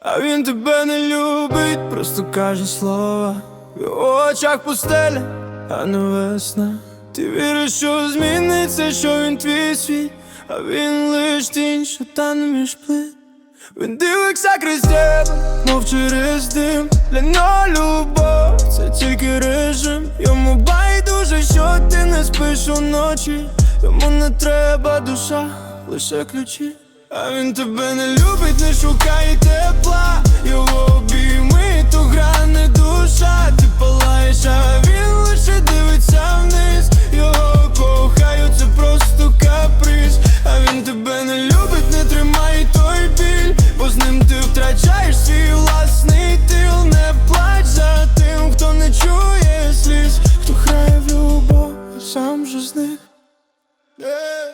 А він тебе не любить, просто каже слова. В очах пустеля, а не весна. Ти віриш, що зміниться, що він твій світ, а він лиш тінь, що тане між плит. Він дивиться крізь тебе, мов через дим Для нього любов, це тільки режим Йому байдуже, що ти не спиш уночі Йому не треба душа, лише ключі А він тебе не любить, не шукає тепла. Його обійми, то гране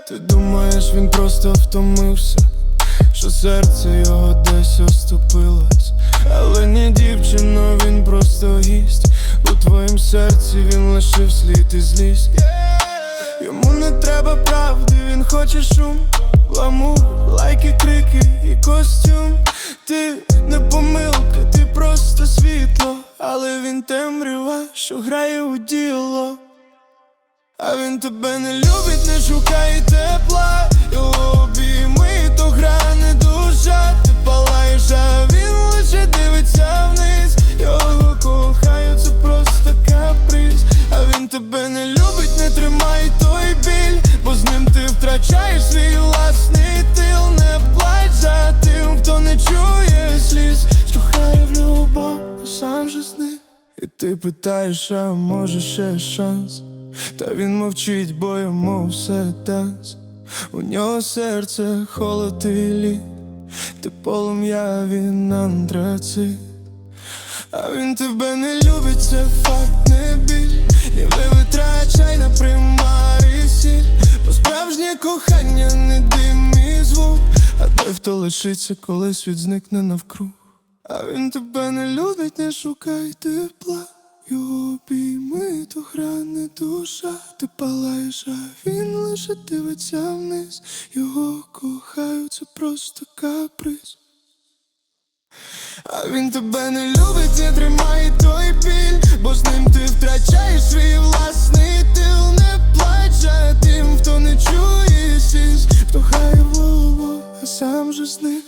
Ти думаєш, він просто втомився Що серце його десь оступилось. Але ні, дівчино, він просто гість. У твоїм серці він лишив слід і злість. Йому не треба правди, він хоче шум Ламу, лайки, крики і костюм. Ти не помилка, ти просто світло Але він темрява, що грає у діло а він тебе не любить, не шукає тепла. Його обійми, то гране душа. Ти палаєш, а він лише дивиться вниз. Його кохаю, це просто каприз. А він тебе не любить, не тримай той біль. Бо з ним ти втрачаєш свій власний тил. Не плач за тим, хто не чує сліз. Штовхає в любов, сам же з них І ти питаєш, а може ще шанс та він мовчить, бо йому все дасть У нього серце холод і лід. Ти полум'я, він антрацит. А він тебе не любить, це факт, не біль. І ви витрачай на примари сіль. Бо справжнє кохання не дим і звук. А той, хто лишиться, коли світ зникне навкруг. А він тебе не любить, не шукай тепла його обійми, то гране душа, ти палаєш, а він лише дивиться вниз, його кохаю, це просто каприз. А він тебе не любить, не тримай той біль, бо з ним ти втрачаєш свій власний тил, не плач за тим, хто не чує сіс, хто хає в голову, а сам же з.